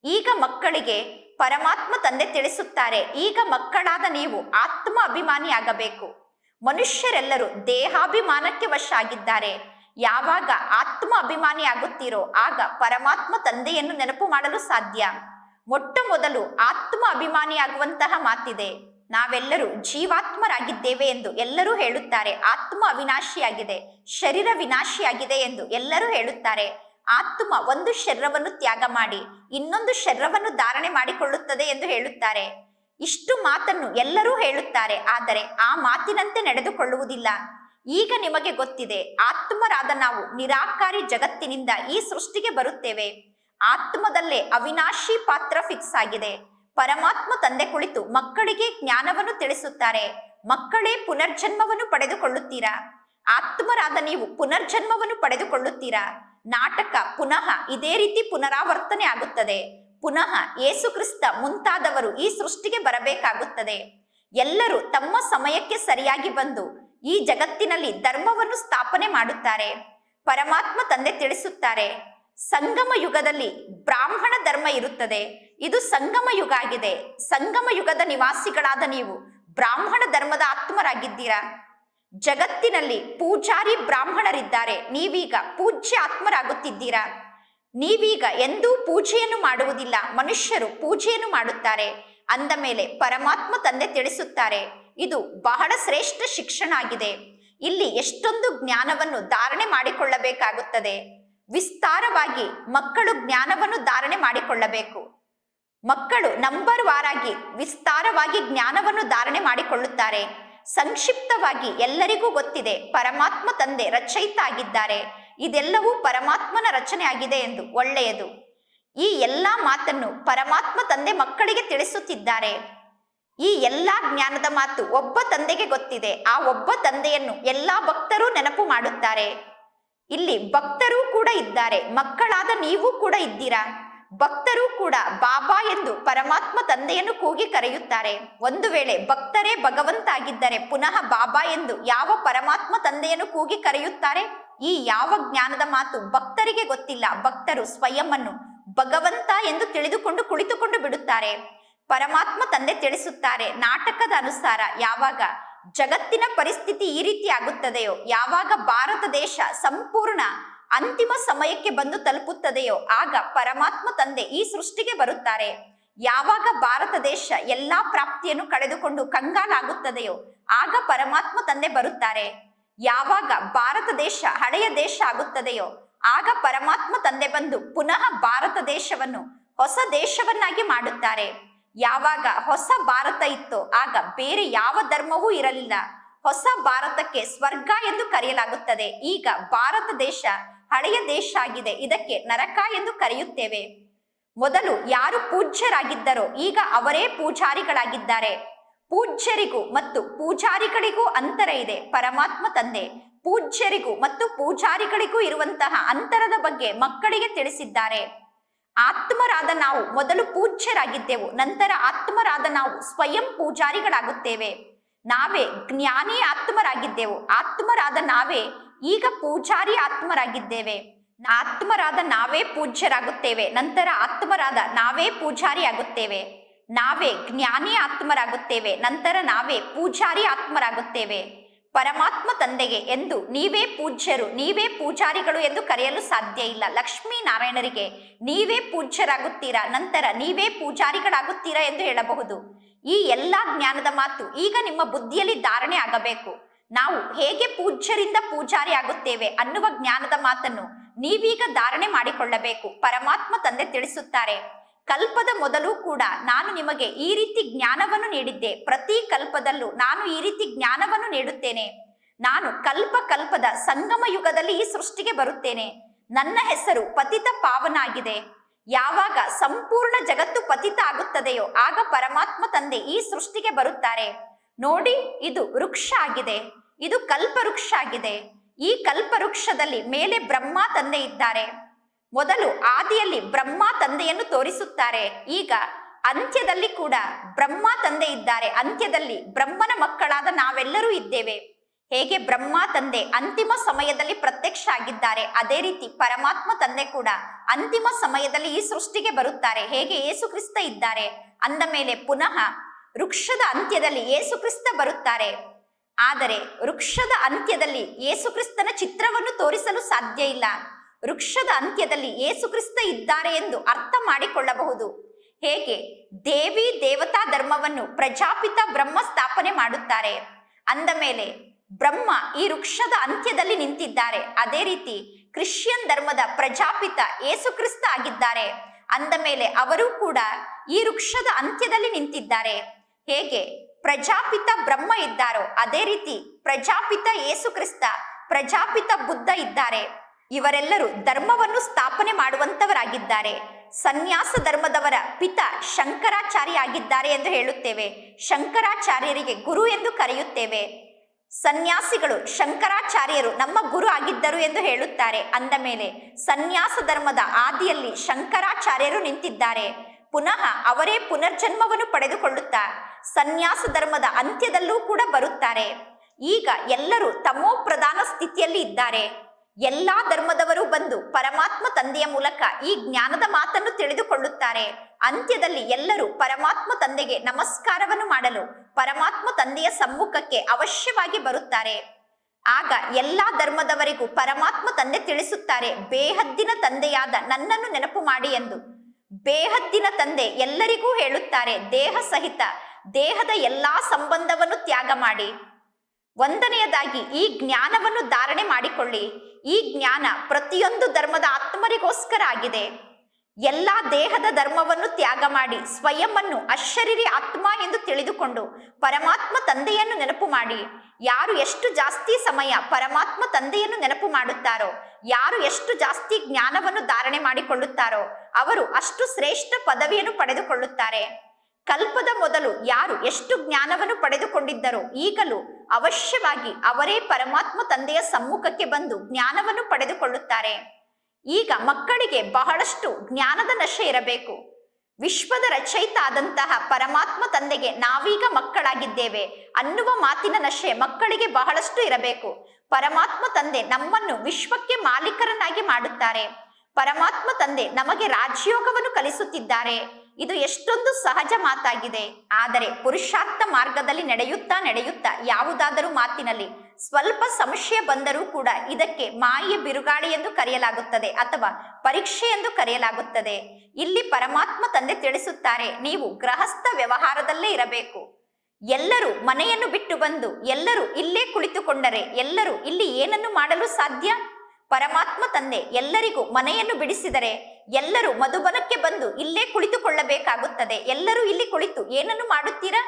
ಈಗ ಮಕ್ಕಳಿಗೆ ಪರಮಾತ್ಮ ತಂದೆ ತಿಳಿಸುತ್ತಾರೆ. ಈಗ ಮಕ್ಕಳಾದ ನೀವು ಆತ್ಮ ಅಭಿಮಾನಿಯಾಗಬೇಕು ಮನುಷ್ಯರೆಲ್ಲರೂ ದೇಹಾಭಿಮಾನಕ್ಕೆ ವಶ ಆಗಿದ್ದಾರೆ ಯಾವಾಗ ಆತ್ಮ ಅಭಿಮಾನಿ ಆಗುತ್ತೀರೋ ಆಗ ಪರಮಾತ್ಮ ತಂದೆಯನ್ನು ನೆನಪು ಮಾಡಲು ಸಾಧ್ಯ. ಮೊಟ್ಟ ಮೊದಲು ಆತ್ಮ ಅಭಿಮಾನಿಯಾಗುವಂತಹ ಮಾತಿದೆ. ನಾವೆಲ್ಲರೂ ಜೀವಾತ್ಮರಾಗಿದ್ದೇವೆ ಎಂದು ಎಲ್ಲರೂ ಹೇಳುತ್ತಾರೆ. ಆತ್ಮ ಅವಿನಾಶಿಯಾಗಿದೆ. ಶರೀರ ವಿನಾಶಿಯಾಗಿದೆ ಎಂದು ಎಲ್ಲರೂ ಹೇಳುತ್ತಾರೆ. ಆತ್ಮ ಒಂದು ಶರೀರವನ್ನು ತ್ಯಾಗ ಮಾಡಿ ಇನ್ನೊಂದು ಶರೀರವನ್ನು ಧಾರಣೆ ಮಾಡಿಕೊಳ್ಳುತ್ತದೆ ಎಂದು ಹೇಳುತ್ತಾರೆ. ಇಷ್ಟು ಮಾತನ್ನು ಎಲ್ಲರೂ ಹೇಳುತ್ತಾರೆ, ಆದರೆ ಆ ಮಾತಿನಂತೆ ನಡೆದುಕೊಳ್ಳುವುದಿಲ್ಲ. ಈಗ ನಿಮಗೆ ಗೊತ್ತಿದೆ, ಆತ್ಮರಾದ ನಾವು ನಿರಾಕಾರಿ ಜಗತ್ತಿನಿಂದ ಈ ಸೃಷ್ಟಿಗೆ ಬರುತ್ತೇವೆ. ಆತ್ಮದಲ್ಲೇ ಅವಿನಾಶಿ ಪಾತ್ರ ಫಿಕ್ಸ್ ಆಗಿದೆ. ಪರಮಾತ್ಮ ತಂದೆ ಕುಳಿತು ಮಕ್ಕಳಿಗೆ ಜ್ಞಾನವನ್ನು ತಿಳಿಸುತ್ತಾರೆ. ಮಕ್ಕಳೇ ಪುನರ್ಜನ್ಮವನ್ನು ಪಡೆದುಕೊಳ್ಳುತ್ತೀರಾ? ಆತ್ಮರಾದ ನೀವು ಪುನರ್ಜನ್ಮವನ್ನು ಪಡೆದುಕೊಳ್ಳುತ್ತೀರಾ? ನಾಟಕ ಪುನಃ ಇದೇ ರೀತಿ ಪುನರಾವರ್ತನೆ ಆಗುತ್ತದೆ. ಪುನಃ ಯೇಸುಕ್ರಿಸ್ತ ಮುಂತಾದವರು ಈ ಸೃಷ್ಟಿಗೆ ಬರಬೇಕಾಗುತ್ತದೆ. ಎಲ್ಲರೂ ತಮ್ಮ ಸಮಯಕ್ಕೆ ಸರಿಯಾಗಿ ಬಂದು ಈ ಜಗತ್ತಿನಲ್ಲಿ ಧರ್ಮವನ್ನು ಸ್ಥಾಪನೆ ಮಾಡುತ್ತಾರೆ. ಪರಮಾತ್ಮ ತಂದೆ ತಿಳಿಸುತ್ತಾರೆ, ಸಂಗಮ ಯುಗದಲ್ಲಿ ಬ್ರಾಹ್ಮಣ ಧರ್ಮ ಇರುತ್ತದೆ. ಇದು ಸಂಗಮ ಯುಗ ಆಗಿದೆ. ಸಂಗಮ ಯುಗದ ನಿವಾಸಿಗಳಾದ ನೀವು ಬ್ರಾಹ್ಮಣ ಧರ್ಮದ ಆತ್ಮರಾಗಿದ್ದೀರಾ? ಜಗತ್ತಿನಲ್ಲಿ ಪೂಜಾರಿ ಬ್ರಾಹ್ಮಣರಿದ್ದಾರೆ. ನೀವೀಗ ಪೂಜ್ಯ ಆತ್ಮರಾಗುತ್ತಿದ್ದೀರಾ. ನೀವೀಗ ಎಂದೂ ಪೂಜೆಯನ್ನು ಮಾಡುವುದಿಲ್ಲ. ಮನುಷ್ಯರು ಪೂಜೆಯನ್ನು ಮಾಡುತ್ತಾರೆ. ಅಂದ ಮೇಲೆ ಪರಮಾತ್ಮ ತಂದೆ ತಿಳಿಸುತ್ತಾರೆ, ಇದು ಬಹಳ ಶ್ರೇಷ್ಠ ಶಿಕ್ಷಣ ಆಗಿದೆ. ಇಲ್ಲಿ ಎಷ್ಟೊಂದು ಜ್ಞಾನವನ್ನು ಧಾರಣೆ ಮಾಡಿಕೊಳ್ಳಬೇಕಾಗುತ್ತದೆ. ವಿಸ್ತಾರವಾಗಿ ಮಕ್ಕಳು ಜ್ಞಾನವನ್ನು ಧಾರಣೆ ಮಾಡಿಕೊಳ್ಳಬೇಕು. ಮಕ್ಕಳು ನಂಬರ್ ವಾರಾಗಿ ವಿಸ್ತಾರವಾಗಿ ಜ್ಞಾನವನ್ನು ಧಾರಣೆ ಮಾಡಿಕೊಳ್ಳುತ್ತಾರೆ. ಸಂಕ್ಷಿಪ್ತವಾಗಿ ಎಲ್ಲರಿಗೂ ಗೊತ್ತಿದೆ ಪರಮಾತ್ಮ ತಂದೆ ರಚಯಿತ ಆಗಿದ್ದಾರೆ ಇದೆಲ್ಲವೂ ಪರಮಾತ್ಮನ ರಚನೆ ಆಗಿದೆ ಎಂದು ಒಳ್ಳೆಯದು. ಈ ಎಲ್ಲ ಮಾತನ್ನು ಪರಮಾತ್ಮ ತಂದೆ ಮಕ್ಕಳಿಗೆ ತಿಳಿಸುತ್ತಿದ್ದಾರೆ. ಈ ಎಲ್ಲ ಜ್ಞಾನದ ಮಾತು ಒಬ್ಬ ತಂದೆಗೆ ಗೊತ್ತಿದೆ. ಆ ಒಬ್ಬ ತಂದೆಯನ್ನು ಎಲ್ಲಾ ಭಕ್ತರು ನೆನಪು ಮಾಡುತ್ತಾರೆ. ಇಲ್ಲಿ ಭಕ್ತರು ಕೂಡ ಇದ್ದಾರೆ. ಮಕ್ಕಳಾದ ನೀವು ಕೂಡ ಇದ್ದೀರಾ? ಭಕ್ತರು ಕೂಡ ಬಾಬಾ ಎಂದು ಪರಮಾತ್ಮ ತಂದೆಯನ್ನು ಕೂಗಿ ಕರೆಯುತ್ತಾರೆ. ಒಂದು ವೇಳೆ ಭಕ್ತರೇ ಭಗವಂತ ಆಗಿದ್ದರೆ ಪುನಃ ಬಾಬಾ ಎಂದು ಯಾವ ಪರಮಾತ್ಮ ತಂದೆಯನ್ನು ಕೂಗಿ ಕರೆಯುತ್ತಾರೆ? ಈ ಯಾವ ಜ್ಞಾನದ ಮಾತು ಭಕ್ತರಿಗೆ ಗೊತ್ತಿಲ್ಲ. ಭಕ್ತರು ಸ್ವಯಂವನ್ನು ಭಗವಂತ ಎಂದು ತಿಳಿದುಕೊಂಡು ಕುಳಿತುಕೊಂಡು ಬಿಡುತ್ತಾರೆ. ಪರಮಾತ್ಮ ತಂದೆ ತಿಳಿಸುತ್ತಾರೆ, ನಾಟಕದ ಅನುಸಾರ ಯಾವಾಗ ಜಗತ್ತಿನ ಪರಿಸ್ಥಿತಿ ಈ ರೀತಿ ಆಗುತ್ತದೆಯೋ, ಯಾವಾಗ ಭಾರತ ದೇಶ ಸಂಪೂರ್ಣ ಅಂತಿಮ ಸಮಯಕ್ಕೆ ಬಂದು ತಲುಪುತ್ತದೆಯೋ, ಆಗ ಪರಮಾತ್ಮ ತಂದೆ ಈ ಸೃಷ್ಟಿಗೆ ಬರುತ್ತಾರೆ. ಯಾವಾಗ ಭಾರತ ದೇಶ ಎಲ್ಲಾ ಪ್ರಾಪ್ತಿಯನ್ನು ಕಳೆದುಕೊಂಡು ಕಂಗಾಲಾಗುತ್ತದೆಯೋ, ಆಗ ಪರಮಾತ್ಮ ತಂದೆ ಬರುತ್ತಾರೆ. ಯಾವಾಗ ಭಾರತ ದೇಶ ಹಳೆಯ ದೇಶ ಆಗುತ್ತದೆಯೋ, ಆಗ ಪರಮಾತ್ಮ ತಂದೆ ಬಂದು ಪುನಃ ಭಾರತ ದೇಶವನ್ನು ಹೊಸ ದೇಶವನ್ನಾಗಿ ಮಾಡುತ್ತಾರೆ. ಯಾವಾಗ ಹೊಸ ಭಾರತ ಇತ್ತೋ, ಆಗ ಬೇರೆ ಯಾವ ಧರ್ಮವೂ ಇರಲಿಲ್ಲ. ಹೊಸ ಭಾರತಕ್ಕೆ ಸ್ವರ್ಗ ಎಂದು ಕರೆಯಲಾಗುತ್ತದೆ. ಈಗ ಭಾರತ ದೇಶ ಹಳೆಯ ದೇಶ ಆಗಿದೆ. ಇದಕ್ಕೆ ನರಕ ಎಂದು ಕರೆಯುತ್ತೇವೆ. ಮೊದಲು ಯಾರು ಪೂಜ್ಯರಾಗಿದ್ದರೋ ಈಗ ಅವರೇ ಪೂಜಾರಿಗಳಾಗಿದ್ದಾರೆ. ಪೂಜ್ಯರಿಗೂ ಮತ್ತು ಪೂಜಾರಿಗಳಿಗೂ ಅಂತರ ಇದೆ. ಪರಮಾತ್ಮ ತಂದೆ, ಪೂಜ್ಯರಿಗೂ ಮತ್ತು ಪೂಜಾರಿಗಳಿಗೂ ಇರುವಂತಹ ಅಂತರದ ಬಗ್ಗೆ ಮಕ್ಕಳಿಗೆ ತಿಳಿಸಿದ್ದಾರೆ. ಆತ್ಮರಾದ ನಾವು ಮೊದಲು ಪೂಜ್ಯರಾಗಿದ್ದೆವು, ನಂತರ ಆತ್ಮರಾದ ನಾವು ಸ್ವಯಂ ಪೂಜಾರಿಗಳಾಗುತ್ತೇವೆ. ನಾವೇ ಜ್ಞಾನಿ ಆತ್ಮರಾಗಿದ್ದೆವು. ಆತ್ಮರಾದ ನಾವೇ ಈಗ ಪೂಜಾರಿ ಆತ್ಮರಾಗಿದ್ದೇವೆ. ಆತ್ಮರಾದ ನಾವೇ ಪೂಜ್ಯರಾಗುತ್ತೇವೆ. ನಂತರ ಆತ್ಮರಾದ ನಾವೇ ಪೂಜಾರಿ ಆಗುತ್ತೇವೆ. ನಾವೇ ಜ್ಞಾನಿ ಆತ್ಮರಾಗುತ್ತೇವೆ. ನಂತರ ನಾವೇ ಪೂಜಾರಿ ಆತ್ಮರಾಗುತ್ತೇವೆ. ಪರಮಾತ್ಮ ತಂದೆಗೆ ಎಂದು ನೀವೇ ಪೂಜ್ಯರು, ನೀವೇ ಪೂಜಾರಿಗಳು ಎಂದು ಕರೆಯಲು ಸಾಧ್ಯ ಇಲ್ಲ. ಲಕ್ಷ್ಮೀ ನಾರಾಯಣರಿಗೆ ನೀವೇ ಪೂಜ್ಯರಾಗುತ್ತೀರಾ? ನಂತರ ನೀವೇ ಪೂಜಾರಿಗಳಾಗುತ್ತೀರಾ ಎಂದು ಹೇಳಬಹುದು. ಈ ಎಲ್ಲ ಜ್ಞಾನದ ಮಾತು ಈಗ ನಿಮ್ಮ ಬುದ್ಧಿಯಲ್ಲಿ ಧಾರಣೆ ಆಗಬೇಕು. ನಾವು ಹೇಗೆ ಪೂಜ್ಯರಿಂದ ಪೂಜಾರಿ ಆಗುತ್ತೇವೆ ಅನ್ನುವ ಜ್ಞಾನದ ಮಾತನ್ನು ನೀವೀಗ ಧಾರಣೆ ಮಾಡಿಕೊಳ್ಳಬೇಕು. ಪರಮಾತ್ಮ ತಂದೆ ತಿಳಿಸುತ್ತಾರೆ, ಕಲ್ಪದ ಮೊದಲು ಕೂಡ ನಾನು ನಿಮಗೆ ಈ ರೀತಿ ಜ್ಞಾನವನ್ನು ನೀಡಿದ್ದೆ. ಪ್ರತಿ ಕಲ್ಪದಲ್ಲೂ ನಾನು ಈ ರೀತಿ ಜ್ಞಾನವನ್ನು ನೀಡುತ್ತೇನೆ. ನಾನು ಕಲ್ಪ ಕಲ್ಪದ ಸಂಗಮ ಯುಗದಲ್ಲಿ ಈ ಸೃಷ್ಟಿಗೆ ಬರುತ್ತೇನೆ. ನನ್ನ ಹೆಸರು ಪತಿತ ಪಾವನಾಗಿದೆ. ಯಾವಾಗ ಸಂಪೂರ್ಣ ಜಗತ್ತು ಪತಿತ ಆಗುತ್ತದೆಯೋ ಆಗ ಪರಮಾತ್ಮ ತಂದೆ ಈ ಸೃಷ್ಟಿಗೆ ಬರುತ್ತಾರೆ. ನೋಡಿ, ಇದು ವೃಕ್ಷ ಆಗಿದೆ. ಇದು ಕಲ್ಪವೃಕ್ಷ ಆಗಿದೆ ಈ ಕಲ್ಪವೃಕ್ಷದಲ್ಲಿ ಮೇಲೆ ಬ್ರಹ್ಮ ತಂದೆ ಇದ್ದಾರೆ. ಮೊದಲು ಆದಿಯಲ್ಲಿ ಬ್ರಹ್ಮ ತಂದೆಯನ್ನು ತೋರಿಸುತ್ತಾರೆ. ಈಗ ಅಂತ್ಯದಲ್ಲಿ ಕೂಡ ಬ್ರಹ್ಮ ತಂದೆ ಇದ್ದಾರೆ. ಅಂತ್ಯದಲ್ಲಿ ಬ್ರಹ್ಮನ ಮಕ್ಕಳಾದ ನಾವೆಲ್ಲರೂ ಇದ್ದೇವೆ. ಹೇಗೆ ಬ್ರಹ್ಮ ತಂದೆ ಅಂತಿಮ ಸಮಯದಲ್ಲಿ ಪ್ರತ್ಯಕ್ಷ ಆಗಿದ್ದಾರೆ ಅದೇ ರೀತಿ ಪರಮಾತ್ಮ ತಂದೆ ಕೂಡ ಅಂತಿಮ ಸಮಯದಲ್ಲಿ ಈ ಸೃಷ್ಟಿಗೆ ಬರುತ್ತಾರೆ. ಹೇಗೆ ಯೇಸು ಕ್ರಿಸ್ತ ಇದ್ದಾರೆ. ಅಂದ ಮೇಲೆ ಪುನಃ ವೃಕ್ಷದ ಅಂತ್ಯದಲ್ಲಿ ಯೇಸು ಕ್ರಿಸ್ತ ಬರುತ್ತಾರೆ. ಆದರೆ ವೃಕ್ಷದ ಅಂತ್ಯದಲ್ಲಿ ಯೇಸುಕ್ರಿಸ್ತನ ಚಿತ್ರವನ್ನು ತೋರಿಸಲು ಸಾಧ್ಯ ಇಲ್ಲ. ವೃಕ್ಷದ ಅಂತ್ಯದಲ್ಲಿ ಯೇಸುಕ್ರಿಸ್ತ ಇದ್ದಾರೆ ಎಂದು ಅರ್ಥ ಮಾಡಿಕೊಳ್ಳಬಹುದು. ಹೇಗೆ? ದೇವಿ ದೇವತಾ ಧರ್ಮವನ್ನು ಪ್ರಜಾಪಿತ ಬ್ರಹ್ಮ ಸ್ಥಾಪನೆ ಮಾಡುತ್ತಾರೆ. ಅಂದ ಮೇಲೆ, ಬ್ರಹ್ಮ ಈ ವೃಕ್ಷದ ಅಂತ್ಯದಲ್ಲಿ ನಿಂತಿದ್ದಾರೆ. ಅದೇ ರೀತಿ ಕ್ರಿಶ್ಚಿಯನ್ ಧರ್ಮದ ಪ್ರಜಾಪಿತ ಯೇಸುಕ್ರಿಸ್ತ ಆಗಿದ್ದಾರೆ. ಅಂದ ಮೇಲೆ ಅವರು ಕೂಡ ಈ ವೃಕ್ಷದ ಅಂತ್ಯದಲ್ಲಿ ನಿಂತಿದ್ದಾರೆ. ಹೇಗೆ? ಪ್ರಜಾಪಿತ ಬ್ರಹ್ಮ ಇದ್ದಾರೋ, ಅದೇ ರೀತಿ ಪ್ರಜಾಪಿತ ಯೇಸುಕ್ರಿಸ್ತ ಪ್ರಜಾಪಿತ ಬುದ್ಧ ಇದ್ದಾರೆ. ಇವರೆಲ್ಲರೂ ಧರ್ಮವನ್ನು ಸ್ಥಾಪನೆ ಮಾಡುವಂತವರಾಗಿದ್ದಾರೆ ಸನ್ಯಾಸ ಧರ್ಮದವರ ಪಿತ ಶಂಕರಾಚಾರ್ಯ ಆಗಿದ್ದಾರೆ ಎಂದು ಹೇಳುತ್ತೇವೆ. ಶಂಕರಾಚಾರ್ಯರಿಗೆ ಗುರು ಎಂದು ಕರೆಯುತ್ತೇವೆ. ಸನ್ಯಾಸಿಗಳು ಶಂಕರಾಚಾರ್ಯರು ನಮ್ಮ ಗುರು ಆಗಿದ್ದರು ಎಂದು ಹೇಳುತ್ತಾರೆ. ಅಂದ ಮೇಲೆ ಸನ್ಯಾಸ ಧರ್ಮದ ಆದಿಯಲ್ಲಿ ಶಂಕರಾಚಾರ್ಯರು ನಿಂತಿದ್ದಾರೆ. ಪುನಃ ಅವರೇ ಪುನರ್ಜನ್ಮವನ್ನು ಪಡೆದುಕೊಳ್ಳುತ್ತಾ ಸನ್ಯಾಸ ಧರ್ಮದ ಅಂತ್ಯದಲ್ಲೂ ಕೂಡ ಬರುತ್ತಾರೆ. ಈಗ ಎಲ್ಲರೂ ತಮೋ ಪ್ರಧಾನ ಸ್ಥಿತಿಯಲ್ಲಿ ಇದ್ದಾರೆ. ಎಲ್ಲಾ ಧರ್ಮದವರು ಬಂದು ಪರಮಾತ್ಮ ತಂದೆಯ ಮೂಲಕ ಈ ಜ್ಞಾನದ ಮಾತನ್ನು ತಿಳಿದುಕೊಳ್ಳುತ್ತಾರೆ. ಅಂತ್ಯದಲ್ಲಿ ಎಲ್ಲರೂ ಪರಮಾತ್ಮ ತಂದೆಗೆ ನಮಸ್ಕಾರವನ್ನು ಮಾಡಲು ಪರಮಾತ್ಮ ತಂದೆಯ ಸಮ್ಮುಖಕ್ಕೆ ಅವಶ್ಯವಾಗಿ ಬರುತ್ತಾರೆ. ಆಗ ಎಲ್ಲಾ ಧರ್ಮದವರಿಗೂ ಪರಮಾತ್ಮ ತಂದೆ ತಿಳಿಸುತ್ತಾರೆ, ಬೇಹದ್ದಿನ ತಂದೆಯಾದ ನನ್ನನ್ನು ನೆನಪು ಮಾಡಿ ಎಂದು. ಬೇಹದ್ದಿನ ತಂದೆ ಎಲ್ಲರಿಗೂ ಹೇಳುತ್ತಾರೆ, ದೇಹ ಸಹಿತ, ದೇಹದ ಎಲ್ಲಾ ಸಂಬಂಧವನ್ನು ತ್ಯಾಗ ಮಾಡಿ. ಒಂದನೆಯದಾಗಿ, ಈ ಜ್ಞಾನವನ್ನು ಧಾರಣೆ ಮಾಡಿಕೊಳ್ಳಿ. ಈ ಜ್ಞಾನ ಪ್ರತಿಯೊಂದು ಧರ್ಮದ ಆತ್ಮರಿಗೋಸ್ಕರ ಆಗಿದೆ. ಎಲ್ಲ ದೇಹದ ಧರ್ಮವನ್ನು ತ್ಯಾಗ ಮಾಡಿ ಸ್ವಯಂವನ್ನು ಅಶರೀರಿ ಆತ್ಮ ಎಂದು ತಿಳಿದುಕೊಂಡು, ಪರಮಾತ್ಮ ತಂದೆಯನ್ನು ನೆನಪು ಮಾಡಿ. ಯಾರು ಎಷ್ಟು ಜಾಸ್ತಿ ಸಮಯ ಪರಮಾತ್ಮ ತಂದೆಯನ್ನು ನೆನಪು ಮಾಡುತ್ತಾರೋ, ಯಾರು ಎಷ್ಟು ಜಾಸ್ತಿ ಜ್ಞಾನವನ್ನು ಧಾರಣೆ ಮಾಡಿಕೊಳ್ಳುತ್ತಾರೋ, ಅವರು ಅಷ್ಟು ಶ್ರೇಷ್ಠ ಪದವಿಯನ್ನು ಪಡೆದುಕೊಳ್ಳುತ್ತಾರೆ. ಕಲ್ಪದ ಮೊದಲು ಯಾರು ಎಷ್ಟು ಜ್ಞಾನವನ್ನು ಪಡೆದುಕೊಂಡಿದ್ದರೋ ಈಗಲೂ ಅವಶ್ಯವಾಗಿ ಅವರೇ ಪರಮಾತ್ಮ ತಂದೆಯ ಸಮ್ಮುಖಕ್ಕೆ ಬಂದು ಜ್ಞಾನವನ್ನು ಪಡೆದುಕೊಳ್ಳುತ್ತಾರೆ. ಈಗ ಮಕ್ಕಳಿಗೆ ಬಹಳಷ್ಟು ಜ್ಞಾನದ ನಶೆ ಇರಬೇಕು. ವಿಶ್ವದ ರಚಯಿತ ಆದಂತಹ ಪರಮಾತ್ಮ ತಂದೆಗೆ ನಾವೀಗ ಮಕ್ಕಳಾಗಿದ್ದೇವೆ ಅನ್ನುವ ಮಾತಿನ ನಶೆ ಮಕ್ಕಳಿಗೆ ಬಹಳಷ್ಟು ಇರಬೇಕು. ಪರಮಾತ್ಮ ತಂದೆ ನಮ್ಮನ್ನು ವಿಶ್ವಕ್ಕೆ ಮಾಲೀಕರನ್ನಾಗಿ ಮಾಡುತ್ತಾರೆ. ಪರಮಾತ್ಮ ತಂದೆ ನಮಗೆ ರಾಜ್ಯೋಗವನ್ನು ಕಲಿಸುತ್ತಿದ್ದಾರೆ. ಇದು ಎಷ್ಟೊಂದು ಸಹಜ ಮಾತಾಗಿದೆ. ಆದರೆ ಪುರುಷಾರ್ಥ ಮಾರ್ಗದಲ್ಲಿ ನಡೆಯುತ್ತಾ ನಡೆಯುತ್ತಾ ಯಾವುದಾದರೂ ಮಾತಿನಲ್ಲಿ ಸ್ವಲ್ಪ ಸಂಶಯ ಬಂದರೂ ಕೂಡ ಇದಕ್ಕೆ ಮಾಯೆ ಬಿರುಗಾಳಿ ಎಂದು ಕರೆಯಲಾಗುತ್ತದೆ ಅಥವಾ ಪರೀಕ್ಷೆ ಎಂದು ಕರೆಯಲಾಗುತ್ತದೆ. ಇಲ್ಲಿ ಪರಮಾತ್ಮ ತಂದೆ ತಿಳಿಸುತ್ತಾರೆ, ನೀವು ಗೃಹಸ್ಥ ವ್ಯವಹಾರದಲ್ಲೇ ಇರಬೇಕು. ಎಲ್ಲರೂ ಮನೆಯನ್ನು ಬಿಟ್ಟು ಬಂದು, ಎಲ್ಲರೂ ಇಲ್ಲೇ ಕುಳಿತುಕೊಂಡರೆ, ಎಲ್ಲರೂ ಇಲ್ಲಿ ಏನನ್ನು ಮಾಡಲು ಸಾಧ್ಯ? ಪರಮಾತ್ಮ ತಂದೆ ಎಲ್ಲರಿಗೂ ಮನೆಯನ್ನು ಬಿಡಿಸಿದರೆ, ಎಲ್ಲರೂ ಮಧುಬನಕ್ಕೆ ಬಂದು ಇಲ್ಲೇ ಕುಳಿತುಕೊಳ್ಳಬೇಕಾಗುತ್ತದೆ. ಎಲ್ಲರೂ ಇಲ್ಲಿ ಕುಳಿತು ಏನನ್ನು ಮಾಡುತ್ತೀರಾ?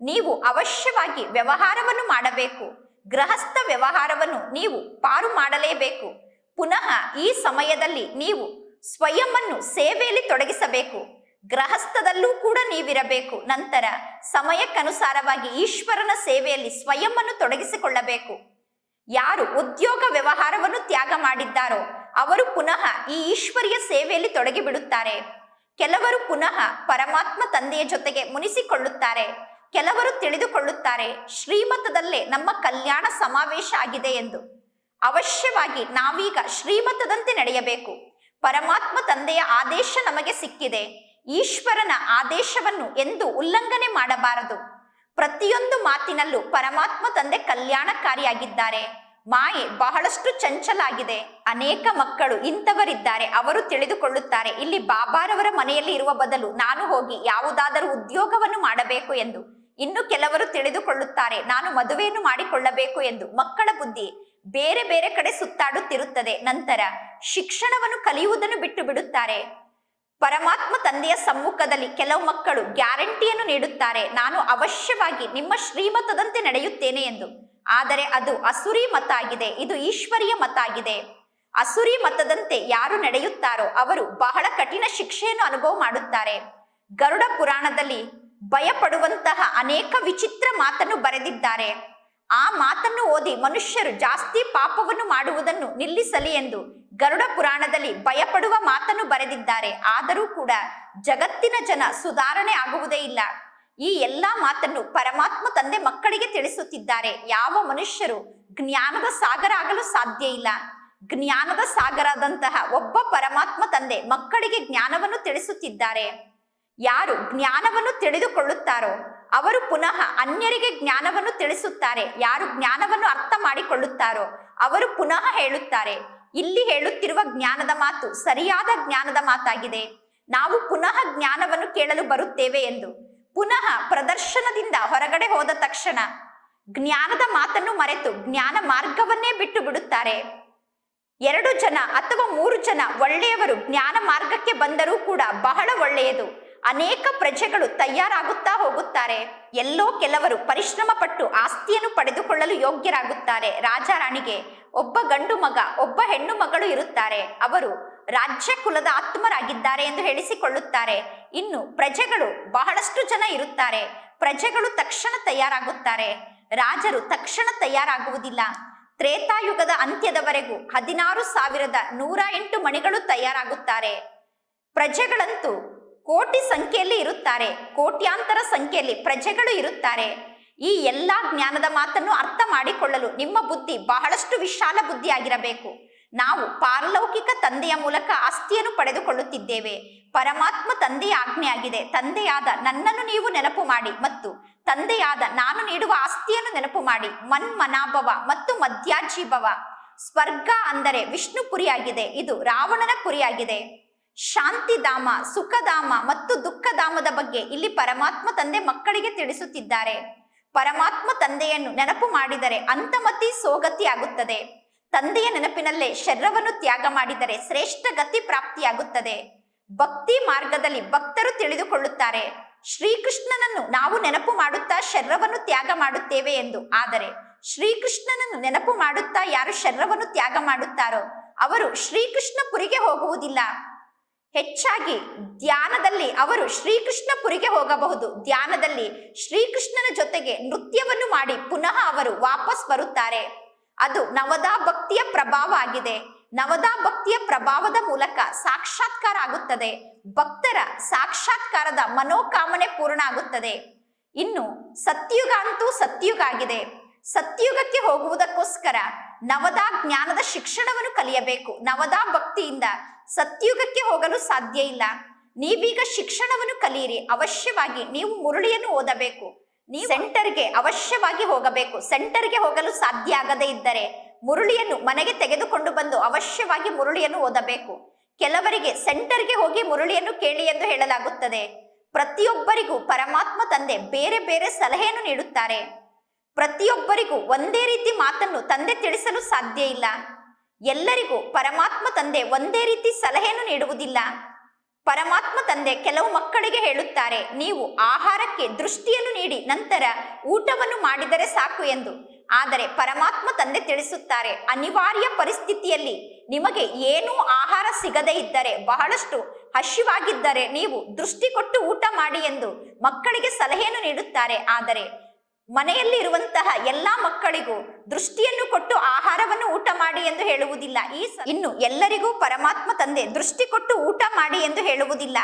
ನೀವು ಅವಶ್ಯವಾಗಿ ವ್ಯವಹಾರವನ್ನು ಮಾಡಬೇಕು. ಗೃಹಸ್ಥ ವ್ಯವಹಾರವನ್ನು ನೀವು ಪಾರು ಮಾಡಲೇಬೇಕು. ಪುನಃ ಈ ಸಮಯದಲ್ಲಿ ನೀವು ಸ್ವಯಂವನ್ನು ಸೇವೆಯಲ್ಲಿ ತೊಡಗಿಸಬೇಕು. ಗೃಹಸ್ಥದಲ್ಲೂ ಕೂಡ ನೀವಿರಬೇಕು. ನಂತರ ಸಮಯಕ್ಕನುಸಾರವಾಗಿ ಈಶ್ವರನ ಸೇವೆಯಲ್ಲಿ ಸ್ವಯಂವನ್ನು ತೊಡಗಿಸಿಕೊಳ್ಳಬೇಕು. ಯಾರು ಉದ್ಯೋಗ ವ್ಯವಹಾರವನ್ನು ತ್ಯಾಗ ಮಾಡಿದ್ದಾರೋ, ಅವರು ಪುನಃ ಈ ಈಶ್ವರಿಯ ಸೇವೆಯಲ್ಲಿ ತೊಡಗಿಬಿಡುತ್ತಾರೆ. ಕೆಲವರು ಪುನಃ ಪರಮಾತ್ಮ ತಂದೆಯ ಜೊತೆಗೆ ಮುನಿಸಿಕೊಳ್ಳುತ್ತಾರೆ. ಕೆಲವರು ತಿಳಿದುಕೊಳ್ಳುತ್ತಾರೆ, ಶ್ರೀಮತದಲ್ಲೇ ನಮ್ಮ ಕಲ್ಯಾಣ ಸಮಾವೇಶ ಆಗಿದೆ ಎಂದು. ಅವಶ್ಯವಾಗಿ ನಾವೀಗ ಶ್ರೀಮತದಂತೆ ನಡೆಯಬೇಕು. ಪರಮಾತ್ಮ ತಂದೆಯ ಆದೇಶ ನಮಗೆ ಸಿಕ್ಕಿದೆ. ಈಶ್ವರನ ಆದೇಶವನ್ನು ಎಂದು ಉಲ್ಲಂಘನೆ ಮಾಡಬಾರದು. ಪ್ರತಿಯೊಂದು ಮಾತಿನಲ್ಲೂ ಪರಮಾತ್ಮ ತಂದೆ ಕಲ್ಯಾಣಕಾರಿಯಾಗಿದ್ದಾರೆ. ಮಾಯೆ ಬಹಳಷ್ಟು ಚಂಚಲಾಗಿದೆ. ಅನೇಕ ಮಕ್ಕಳು ಇಂಥವರಿದ್ದಾರೆ. ಅವರು ತಿಳಿದುಕೊಳ್ಳುತ್ತಾರೆ, ಇಲ್ಲಿ ಬಾಬಾರವರ ಮನೆಯಲ್ಲಿ ಇರುವ ಬದಲು ನಾನು ಹೋಗಿ ಯಾವುದಾದರೂ ಉದ್ಯೋಗವನ್ನು ಮಾಡಬೇಕು ಎಂದು. ಇನ್ನು ಕೆಲವರು ತಿಳಿದುಕೊಳ್ಳುತ್ತಾರೆ, ನಾನು ಮದುವೆಯನ್ನು ಮಾಡಿಕೊಳ್ಳಬೇಕು ಎಂದು. ಮಕ್ಕಳ ಬುದ್ಧಿ ಬೇರೆ ಬೇರೆ ಕಡೆ ಸುತ್ತಾಡುತ್ತಿರುತ್ತದೆ. ನಂತರ ಶಿಕ್ಷಣವನ್ನು ಕಲಿಯುವುದನ್ನು ಬಿಟ್ಟು ಬಿಡುತ್ತಾರೆ. ಪರಮಾತ್ಮ ತಂದೆಯ ಸಮ್ಮುಖದಲ್ಲಿ ಕೆಲವು ಮಕ್ಕಳು ಗ್ಯಾರಂಟಿಯನ್ನು ನೀಡುತ್ತಾರೆ. ನಾನು ಅವಶ್ಯವಾಗಿ ನಿಮ್ಮ ಶ್ರೀಮತದಂತೆ ನಡೆಯುತ್ತೇನೆ ಎಂದು. ಆದರೆ ಅದು ಅಸುರಿ ಮತ ಆಗಿದೆ. ಇದು ಈಶ್ವರಿಯ ಮತ ಆಗಿದೆ. ಅಸುರಿ ಮತದಂತೆ ಯಾರು ನಡೆಯುತ್ತಾರೋ ಅವರು ಬಹಳ ಕಠಿಣ ಶಿಕ್ಷೆಯನ್ನು ಅನುಭವ ಮಾಡುತ್ತಾರೆ. ಗರುಡ ಪುರಾಣದಲ್ಲಿ ಭಯಪಡುವಂತಹ ಅನೇಕ ವಿಚಿತ್ರ ಮಾತನ್ನು ಬರೆದಿದ್ದಾರೆ. ಆ ಮಾತನ್ನು ಓದಿ ಮನುಷ್ಯರು ಜಾಸ್ತಿ ಪಾಪವನ್ನು ಮಾಡುವುದನ್ನು ನಿಲ್ಲಿಸಲಿ ಎಂದು ಗರುಡ ಪುರಾಣದಲ್ಲಿ ಭಯಪಡುವ ಮಾತನ್ನು ಬರೆದಿದ್ದಾರೆ. ಆದರೂ ಕೂಡ ಜಗತ್ತಿನ ಜನ ಸುಧಾರಣೆ ಆಗುವುದೇ ಇಲ್ಲ. ಈ ಎಲ್ಲಾ ಮಾತನ್ನು ಪರಮಾತ್ಮ ತಂದೆ ಮಕ್ಕಳಿಗೆ ತಿಳಿಸುತ್ತಿದ್ದಾರೆ. ಯಾವ ಮನುಷ್ಯರು ಜ್ಞಾನದ ಸಾಗರ ಆಗಲು ಸಾಧ್ಯ ಇಲ್ಲ. ಜ್ಞಾನದ ಸಾಗರದಂತಹ ಒಬ್ಬ ಪರಮಾತ್ಮ ತಂದೆ ಮಕ್ಕಳಿಗೆ ಜ್ಞಾನವನ್ನು ತಿಳಿಸುತ್ತಿದ್ದಾರೆ. ಯಾರು ಜ್ಞಾನವನ್ನು ತಿಳಿದುಕೊಳ್ಳುತ್ತಾರೋ ಅವರು ಪುನಃ ಅನ್ಯರಿಗೆ ಜ್ಞಾನವನ್ನು ತಿಳಿಸುತ್ತಾರೆ. ಯಾರು ಜ್ಞಾನವನ್ನು ಅರ್ಥ ಮಾಡಿಕೊಳ್ಳುತ್ತಾರೋ ಅವರು ಪುನಃ ಹೇಳುತ್ತಾರೆ. ಇಲ್ಲಿ ಹೇಳುತ್ತಿರುವ ಜ್ಞಾನದ ಮಾತು ಸರಿಯಾದ ಜ್ಞಾನದ ಮಾತಾಗಿದೆ. ನಾವು ಪುನಃ ಜ್ಞಾನವನ್ನು ಕೇಳಲು ಬರುತ್ತೇವೆ ಎಂದು. ಪುನಃ ಪ್ರದರ್ಶನದಿಂದ ಹೊರಗಡೆ ಹೋದ ತಕ್ಷಣ ಜ್ಞಾನದ ಮಾತನ್ನು ಮರೆತು ಜ್ಞಾನ ಮಾರ್ಗವನ್ನೇ ಬಿಟ್ಟು ಬಿಡುತ್ತಾರೆ. ಎರಡು ಜನ ಅಥವಾ ಮೂರು ಜನ ಒಳ್ಳೆಯವರು ಜ್ಞಾನ ಮಾರ್ಗಕ್ಕೆ ಬಂದರೂ ಕೂಡ ಬಹಳ ಒಳ್ಳೆಯದು. ಅನೇಕ ಪ್ರಜೆಗಳು ತಯಾರಾಗುತ್ತಾ ಹೋಗುತ್ತಾರೆ. ಎಲ್ಲೋ ಕೆಲವರು ಪರಿಶ್ರಮ ಪಟ್ಟು ಆಸ್ತಿಯನ್ನು ಪಡೆದುಕೊಳ್ಳಲು ಯೋಗ್ಯರಾಗುತ್ತಾರೆ. ರಾಜಾರಾಣಿಗೆ ಒಬ್ಬ ಗಂಡು ಮಗ, ಒಬ್ಬ ಹೆಣ್ಣು ಮಗಳು ಇರುತ್ತಾರೆ. ಅವರು ರಾಜ್ಯ ಕುಲದ ಆತ್ಮರಾಗಿದ್ದಾರೆ ಎಂದು ಹೇಳಿಸಿಕೊಳ್ಳುತ್ತಾರೆ. ಇನ್ನು ಪ್ರಜೆಗಳು ಬಹಳಷ್ಟು ಜನ ಇರುತ್ತಾರೆ. ಪ್ರಜೆಗಳು ತಕ್ಷಣ ತಯಾರಾಗುತ್ತಾರೆ. ರಾಜರು ತಕ್ಷಣ ತಯಾರಾಗುವುದಿಲ್ಲ. ತ್ರೇತಾಯುಗದ ಅಂತ್ಯದವರೆಗೂ ಹದಿನಾರು ಸಾವಿರದ ನೂರ ಎಂಟು ಮಣಿಗಳು ತಯಾರಾಗುತ್ತಾರೆ. ಪ್ರಜೆಗಳಂತೂ ಕೋಟಿ ಸಂಖ್ಯೆಯಲ್ಲಿ ಇರುತ್ತಾರೆ, ಕೋಟ್ಯಾಂತರ ಸಂಖ್ಯೆಯಲ್ಲಿ ಪ್ರಜೆಗಳು ಇರುತ್ತಾರೆ. ಈ ಎಲ್ಲಾ ಜ್ಞಾನದ ಮಾತನ್ನು ಅರ್ಥ ಮಾಡಿಕೊಳ್ಳಲು ನಿಮ್ಮ ಬುದ್ಧಿ ಬಹಳಷ್ಟು ವಿಶಾಲ ಬುದ್ಧಿಯಾಗಿರಬೇಕು. ನಾವು ಪಾರಲೌಕಿಕ ತಂದೆಯ ಮೂಲಕ ಆಸ್ತಿಯನ್ನು ಪಡೆದುಕೊಳ್ಳುತ್ತಿದ್ದೇವೆ. ಪರಮಾತ್ಮ ತಂದೆಯ ಆಜ್ಞೆಯಾಗಿದೆ. ತಂದೆಯಾದ ನನ್ನನ್ನು ನೀವು ನೆನಪು ಮಾಡಿ ಮತ್ತು ತಂದೆಯಾದ ನಾನು ನೀಡುವ ಆಸ್ತಿಯನ್ನು ನೆನಪು ಮಾಡಿ. ಮನ್ಮನಾಭವ ಮತ್ತು ಮಧ್ಯಾಜೀಭವ. ಸ್ವರ್ಗ ಅಂದರೆ ವಿಷ್ಣು ಕುರಿಯಾಗಿದೆ ಇದು ರಾವಣನ ಪುರಿಯಾಗಿದೆ ಶಾಂತಿಧಾಮ ಸುಖಧಾಮ ಮತ್ತು ದುಃಖಧಾಮದ ಬಗ್ಗೆ ಇಲ್ಲಿ ಪರಮಾತ್ಮ ತಂದೆ ಮಕ್ಕಳಿಗೆ ತಿಳಿಸುತ್ತಿದ್ದಾರೆ. ಪರಮಾತ್ಮ ತಂದೆಯನ್ನು ನೆನಪು ಮಾಡಿದರೆ ಅಂತಮತಿ ಸೋಗತಿ ಆಗುತ್ತದೆ ತಂದೆಯ ನೆನಪಿನಲ್ಲೇ ಶರೀರವನ್ನು ತ್ಯಾಗ ಮಾಡಿದರೆ ಶ್ರೇಷ್ಠ ಗತಿ ಪ್ರಾಪ್ತಿಯಾಗುತ್ತದೆ. ಭಕ್ತಿ ಮಾರ್ಗದಲ್ಲಿ ಭಕ್ತರು ತಿಳಿದುಕೊಳ್ಳುತ್ತಾರೆ. ಶ್ರೀಕೃಷ್ಣನನ್ನು ನಾವು ನೆನಪು ಮಾಡುತ್ತಾ ಶರೀರವನ್ನು ತ್ಯಾಗ ಮಾಡುತ್ತೇವೆ ಎಂದು. ಆದರೆ ಶ್ರೀಕೃಷ್ಣನನ್ನು ನೆನಪು ಮಾಡುತ್ತಾ ಯಾರು ಶರೀರವನ್ನು ತ್ಯಾಗ ಮಾಡುತ್ತಾರೋ ಅವರು ಶ್ರೀಕೃಷ್ಣ ಪುರಿಗೆ ಹೋಗುವುದಿಲ್ಲ. ಹೆಚ್ಚಾಗಿ ಧ್ಯಾನದಲ್ಲಿ ಅವರು ಶ್ರೀಕೃಷ್ಣಪುರಿಗೆ ಹೋಗಬಹುದು. ಧ್ಯಾನದಲ್ಲಿ ಶ್ರೀಕೃಷ್ಣನ ಜೊತೆಗೆ ನೃತ್ಯವನ್ನು ಮಾಡಿ ಪುನಃ ಅವರು ವಾಪಸ್ ಬರುತ್ತಾರೆ. ಅದು ನವದಾ ಭಕ್ತಿಯ ಪ್ರಭಾವ ಆಗಿದೆ. ನವದಾ ಭಕ್ತಿಯ ಪ್ರಭಾವದ ಮೂಲಕ ಸಾಕ್ಷಾತ್ಕಾರ ಆಗುತ್ತದೆ. ಭಕ್ತರ ಸಾಕ್ಷಾತ್ಕಾರದ ಮನೋಕಾಮನೆ ಪೂರ್ಣ ಆಗುತ್ತದೆ. ಇನ್ನು ಸತ್ಯುಗ ಅಂತೂ ಸತ್ಯುಗ ಆಗಿದೆ. ಸತ್ಯುಗಕ್ಕೆ ಹೋಗುವುದಕ್ಕೋಸ್ಕರ ನವದಾ ಜ್ಞಾನದ ಶಿಕ್ಷಣವನ್ನು ಕಲಿಯಬೇಕು. ನವದಾ ಭಕ್ತಿಯಿಂದ ಸತ್ಯುಗಕ್ಕೆ ಹೋಗಲು ಸಾಧ್ಯ ಇಲ್ಲ. ನೀವೀಗ ಶಿಕ್ಷಣವನ್ನು ಕಲಿಯಿರಿ. ಅವಶ್ಯವಾಗಿ ನೀವು ಮುರುಳಿಯನ್ನು ಓದಬೇಕು. ನೀವು ಸೆಂಟರ್ಗೆ ಅವಶ್ಯವಾಗಿ ಹೋಗಬೇಕು. ಸೆಂಟರ್ಗೆ ಹೋಗಲು ಸಾಧ್ಯ ಆಗದೇ ಇದ್ದರೆ ಮುರುಳಿಯನ್ನು ಮನೆಗೆ ತೆಗೆದುಕೊಂಡು ಬಂದು ಅವಶ್ಯವಾಗಿ ಮುರುಳಿಯನ್ನು ಓದಬೇಕು. ಕೆಲವರಿಗೆ ಸೆಂಟರ್ಗೆ ಹೋಗಿ ಮುರುಳಿಯನ್ನು ಕೇಳಿ ಎಂದು ಹೇಳಲಾಗುತ್ತದೆ. ಪ್ರತಿಯೊಬ್ಬರಿಗೂ ಪರಮಾತ್ಮ ತಂದೆ ಬೇರೆ ಬೇರೆ ಸಲಹೆಯನ್ನು ನೀಡುತ್ತಾರೆ. ಪ್ರತಿಯೊಬ್ಬರಿಗೂ ಒಂದೇ ರೀತಿ ಮಾತನ್ನು ತಂದೆ ತಿಳಿಸಲು ಸಾಧ್ಯ ಇಲ್ಲ. ಎಲ್ಲರಿಗೂ ಪರಮಾತ್ಮ ತಂದೆ ಒಂದೇ ರೀತಿ ಸಲಹೆಯನ್ನು ನೀಡುವುದಿಲ್ಲ. ಪರಮಾತ್ಮ ತಂದೆ ಕೆಲವು ಮಕ್ಕಳಿಗೆ ಹೇಳುತ್ತಾರೆ, ನೀವು ಆಹಾರಕ್ಕೆ ದೃಷ್ಟಿಯನ್ನು ನೀಡಿ, ನಂತರ ಊಟವನ್ನು ಮಾಡಿದರೆ ಸಾಕು ಎಂದು. ಆದರೆ ಪರಮಾತ್ಮ ತಂದೆ ತಿಳಿಸುತ್ತಾರೆ, ಅನಿವಾರ್ಯ ಪರಿಸ್ಥಿತಿಯಲ್ಲಿ ನಿಮಗೆ ಏನೂ ಆಹಾರ ಸಿಗದೇ ಇದ್ದರೆ, ಬಹಳಷ್ಟು ಹಸಿವಾಗಿದ್ದರೆ ನೀವು ದೃಷ್ಟಿ ಕೊಟ್ಟು ಊಟ ಮಾಡಿ ಎಂದು ಮಕ್ಕಳಿಗೆ ಸಲಹೆಯನ್ನು ನೀಡುತ್ತಾರೆ. ಆದರೆ ಮನೆಯಲ್ಲಿ ಇರುವಂತಹ ಎಲ್ಲ ಮಕ್ಕಳಿಗೂ ದೃಷ್ಟಿಯನ್ನು ಕೊಟ್ಟು ಆಹಾರವನ್ನು ಊಟ ಮಾಡಿ ಎಂದು ಹೇಳುವುದಿಲ್ಲ. ಈ ಇನ್ನು ಎಲ್ಲರಿಗೂ ಪರಮಾತ್ಮ ತಂದೆ ದೃಷ್ಟಿ ಕೊಟ್ಟು ಊಟ ಮಾಡಿ ಎಂದು ಹೇಳುವುದಿಲ್ಲ.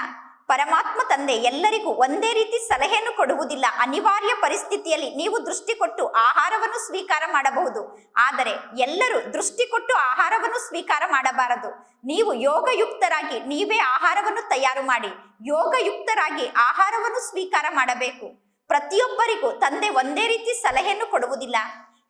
ಪರಮಾತ್ಮ ತಂದೆ ಎಲ್ಲರಿಗೂ ಒಂದೇ ರೀತಿ ಸಲಹೆಯನ್ನು ಕೊಡುವುದಿಲ್ಲ. ಅನಿವಾರ್ಯ ಪರಿಸ್ಥಿತಿಯಲ್ಲಿ ನೀವು ದೃಷ್ಟಿ ಕೊಟ್ಟು ಆಹಾರವನ್ನು ಸ್ವೀಕಾರ ಮಾಡಬಹುದು. ಆದರೆ ಎಲ್ಲರೂ ದೃಷ್ಟಿ ಕೊಟ್ಟು ಆಹಾರವನ್ನು ಸ್ವೀಕಾರ ಮಾಡಬಾರದು. ನೀವು ಯೋಗಯುಕ್ತರಾಗಿ ನೀವೇ ಆಹಾರವನ್ನು ತಯಾರು ಮಾಡಿ ಯೋಗಯುಕ್ತರಾಗಿ ಆಹಾರವನ್ನು ಸ್ವೀಕಾರ ಮಾಡಬೇಕು. ಪ್ರತಿಯೊಬ್ಬರಿಗೂ ತಂದೆ ಒಂದೇ ರೀತಿ ಸಲಹೆಯನ್ನು ಕೊಡುವುದಿಲ್ಲ.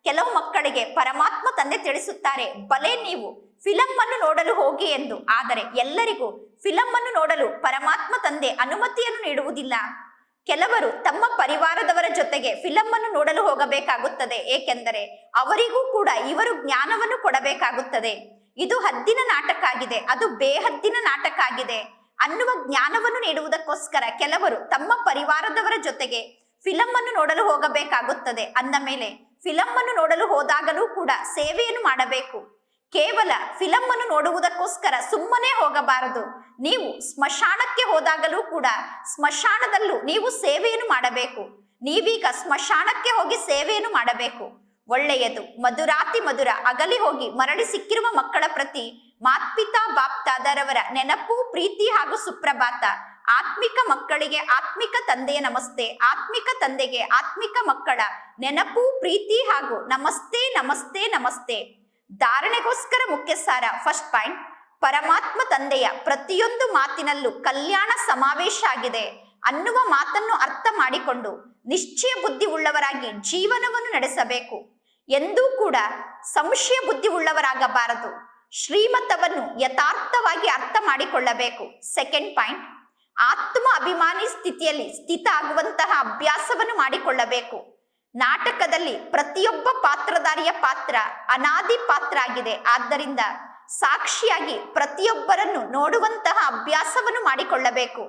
ಕೆಲವು ಮಕ್ಕಳಿಗೆ ಪರಮಾತ್ಮ ತಂದೆ ತಿಳಿಸುತ್ತಾರೆ, ಬಲೆ ನೀವು, ಫಿಲಂ ಅನ್ನು ನೋಡಲು ಹೋಗಿ ಎಂದು. ಆದರೆ ಎಲ್ಲರಿಗೂ ಫಿಲಂ ಅನ್ನು ನೋಡಲು ಪರಮಾತ್ಮ ತಂದೆ ಅನುಮತಿಯನ್ನು ನೀಡುವುದಿಲ್ಲ. ಕೆಲವರು ತಮ್ಮ ಪರಿವಾರದವರ ಜೊತೆಗೆ ಫಿಲಂ ಅನ್ನು ನೋಡಲು ಹೋಗಬೇಕಾಗುತ್ತದೆ. ಏಕೆಂದರೆ ಅವರಿಗೂ ಕೂಡ ಇವರು ಜ್ಞಾನವನ್ನು ಕೊಡಬೇಕಾಗುತ್ತದೆ. ಇದು ಹದ್ದಿನ ನಾಟಕ ಆಗಿದೆ ಅದು ಬೇಹದ್ದಿನ ನಾಟಕ ಆಗಿದೆ ಅನ್ನುವ ಜ್ಞಾನವನ್ನು ನೀಡುವುದಕ್ಕೋಸ್ಕರ ಕೆಲವರು ತಮ್ಮ ಪರಿವಾರದವರ ಜೊತೆಗೆ ಫಿಲಂ ಅನ್ನು ನೋಡಲು ಹೋಗಬೇಕಾಗುತ್ತದೆ. ಅಂದ ಮೇಲೆ ಫಿಲಂ ಅನ್ನು ನೋಡಲು ಹೋದಾಗಲೂ ಕೂಡ ಸೇವೆಯನ್ನು ಮಾಡಬೇಕು. ಕೇವಲ ಫಿಲಂ ಅನ್ನು ನೋಡುವುದಕ್ಕೋಸ್ಕರ ಸುಮ್ಮನೆ ಹೋಗಬಾರದು. ನೀವು ಸ್ಮಶಾನಕ್ಕೆ ಹೋದಾಗಲೂ ಕೂಡ ಸ್ಮಶಾನದಲ್ಲೂ ನೀವು ಸೇವೆಯನ್ನು ಮಾಡಬೇಕು. ನೀವೀಗ ಸ್ಮಶಾನಕ್ಕೆ ಹೋಗಿ ಸೇವೆಯನ್ನು ಮಾಡಬೇಕು. ಒಳ್ಳೆಯದು, ಮಧುರಾತಿ ಮಧುರ, ಅಗಲಿ ಹೋಗಿ ಮರಳಿ ಸಿಕ್ಕಿರುವ ಮಕ್ಕಳ ಪ್ರತಿ ಮಾತ್ಪಿತಾ ಬಾಪ್ತಾದರವರ ನೆನಪು, ಪ್ರೀತಿ ಹಾಗೂ ಸುಪ್ರಭಾತ. ಆತ್ಮಿಕ ಮಕ್ಕಳಿಗೆ ಆತ್ಮಿಕ ತಂದೆಯ ನಮಸ್ತೆ, ಆತ್ಮಿಕ ತಂದೆಗೆ ಆತ್ಮಿಕ ಮಕ್ಕಳ ನೆನಪು, ಪ್ರೀತಿ ಹಾಗೂ ನಮಸ್ತೆ ನಮಸ್ತೆ ನಮಸ್ತೆ. ಧಾರಣೆಗೋಸ್ಕರ ಮುಖ್ಯ ಸಾರ ಫಸ್ಟ್ ಪಾಯಿಂಟ್ ಪರಮಾತ್ಮ ತಂದೆಯ ಪ್ರತಿಯೊಂದು ಮಾತಿನಲ್ಲೂ ಕಲ್ಯಾಣ ಸಮಾವೇಶ ಆಗಿದೆ. ಅನ್ನುವ ಮಾತನ್ನು ಅರ್ಥ ಮಾಡಿಕೊಂಡು ನಿಶ್ಚಯ ಬುದ್ಧಿ ಉಳ್ಳವರಾಗಿ ಜೀವನವನ್ನು ನಡೆಸಬೇಕು. ಎಂದೂ ಕೂಡ ಸಂಶಯ ಬುದ್ಧಿ ಉಳ್ಳವರಾಗಬಾರದು. ಶ್ರೀಮತವನ್ನು ಯಥಾರ್ಥವಾಗಿ ಅರ್ಥ ಮಾಡಿಕೊಳ್ಳಬೇಕು. ಸೆಕೆಂಡ್ ಪಾಯಿಂಟ್ ಆತ್ಮ ಅಭಿಮಾನಿ ಸ್ಥಿತಿಯಲ್ಲಿ ಸ್ಥಿತ ಆಗುವಂತಹ ಅಭ್ಯಾಸವನ್ನು ಮಾಡಿಕೊಳ್ಳಬೇಕು. ನಾಟಕದಲ್ಲಿ ಪ್ರತಿಯೊಬ್ಬ ಪಾತ್ರಧಾರಿಯ ಪಾತ್ರ ಅನಾದಿ ಪಾತ್ರ ಆಗಿದೆ ಆದ್ದರಿಂದ ಸಾಕ್ಷಿಯಾಗಿ ಪ್ರತಿಯೊಬ್ಬರನ್ನು ನೋಡುವಂತಹ ಅಭ್ಯಾಸವನ್ನು ಮಾಡಿಕೊಳ್ಳಬೇಕು.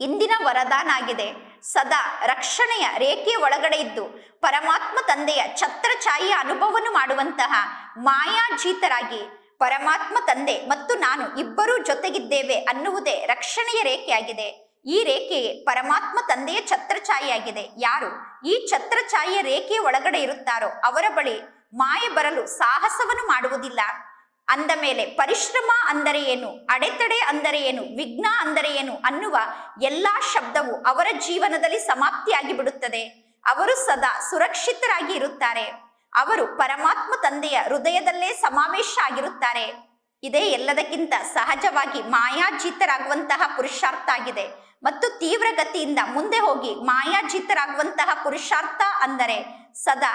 ಇಂದಿನ ವರದಾನ ಆಗಿದೆ. ಸದಾ ರಕ್ಷಣೆಯ ರೇಖೆಯ ಒಳಗಡೆ ಇದ್ದು, ಪರಮಾತ್ಮ ತಂದೆಯ ಛತ್ರಛಾಯಿಯ ಅನುಭವವನ್ನು ಮಾಡುವಂತಹ ಮಾಯಾಜೀತರಾಗಿ ಪರಮಾತ್ಮ ತಂದೆ ಮತ್ತು ನಾನು ಇಬ್ಬರೂ ಜೊತೆಗಿದ್ದೇವೆ ಅನ್ನುವುದೇ ರಕ್ಷಣೆಯ ರೇಖೆಯಾಗಿದೆ. ಈ ರೇಖೆಯೇ ಪರಮಾತ್ಮ ತಂದೆಯ ಛತ್ರಛಾಯಿಯಾಗಿದೆ. ಯಾರು ಈ ಛತ್ರಛಾಯಿಯ ರೇಖೆಯ ಒಳಗಡೆ ಇರುತ್ತಾರೋ ಅವರ ಬಳಿ ಮಾಯೆ ಬರಲು ಸಾಹಸವನ್ನು ಮಾಡುವುದಿಲ್ಲ. ಅಂದ ಮೇಲೆ ಪರಿಶ್ರಮ ಅಂದರೆ ಏನು? ಅಡೆತಡೆ ಅಂದರೆ ಏನು? ವಿಘ್ನ ಅಂದರೆ ಏನು? ಅನ್ನುವ ಎಲ್ಲಾ ಶಬ್ದವು ಅವರ ಜೀವನದಲ್ಲಿ ಸಮಾಪ್ತಿಯಾಗಿ ಬಿಡುತ್ತದೆ ಅವರು ಸದಾ ಸುರಕ್ಷಿತರಾಗಿ ಇರುತ್ತಾರೆ. ಅವರು ಪರಮಾತ್ಮ ತಂದೆಯ ಹೃದಯದಲ್ಲೇ ಸಮಾವೇಶ ಆಗಿರುತ್ತಾರೆ ಇದೇ ಎಲ್ಲದಕ್ಕಿಂತ ಸಹಜವಾಗಿ ಮಾಯಾಜೀತರಾಗುವಂತಹ ಪುರುಷಾರ್ಥ ಆಗಿದೆ. ಮತ್ತು ತೀವ್ರಗತಿಯಿಂದ ಮುಂದೆ ಹೋಗಿ ಮಾಯಾಜೀತರಾಗುವಂತಹ ಪುರುಷಾರ್ಥ ಅಂದರೆ ಸದಾ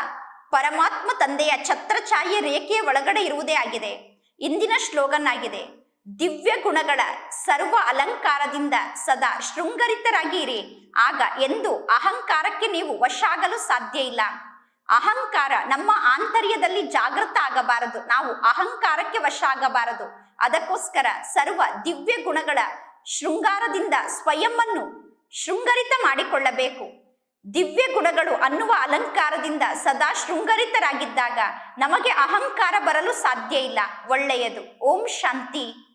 ಪರಮಾತ್ಮ ತಂದೆಯ ಛತ್ರಛಾಯೆ ರೇಖೆಯ ಒಳಗಡೆ ಇರುವುದೇ ಆಗಿದೆ. ಇಂದಿನ ಶ್ಲೋಗನ್ ಆಗಿದೆ ದಿವ್ಯ ಗುಣಗಳ ಸರ್ವ ಅಲಂಕಾರದಿಂದ ಸದಾ ಶೃಂಗರಿತರಾಗಿ ಇರಿ ಆಗ ಎಂದು ಅಹಂಕಾರಕ್ಕೆ ನೀವು ವಶಾಗಲು ಸಾಧ್ಯ ಇಲ್ಲ. ಅಹಂಕಾರ ನಮ್ಮ ಆಂತರ್ಯದಲ್ಲಿ ಜಾಗೃತ ಆಗಬಾರದು. ನಾವು ಅಹಂಕಾರಕ್ಕೆ ವಶ ಆಗಬಾರದು. ಅದಕ್ಕೋಸ್ಕರ ಸರ್ವ ದಿವ್ಯ ಗುಣಗಳ ಶೃಂಗಾರದಿಂದ ಸ್ವಯಂವನ್ನು ಶೃಂಗರಿತ ಮಾಡಿಕೊಳ್ಳಬೇಕು. ದಿವ್ಯ ಗುಣಗಳು ಅನ್ನುವ ಅಲಂಕಾರದಿಂದ ಸದಾ ಶೃಂಗರಿತರಾಗಿದ್ದಾಗ ನಮಗೆ ಅಹಂಕಾರ ಬರಲು ಸಾಧ್ಯ ಇಲ್ಲ. ಒಳ್ಳೆಯದು. ಓಂ ಶಾಂತಿ.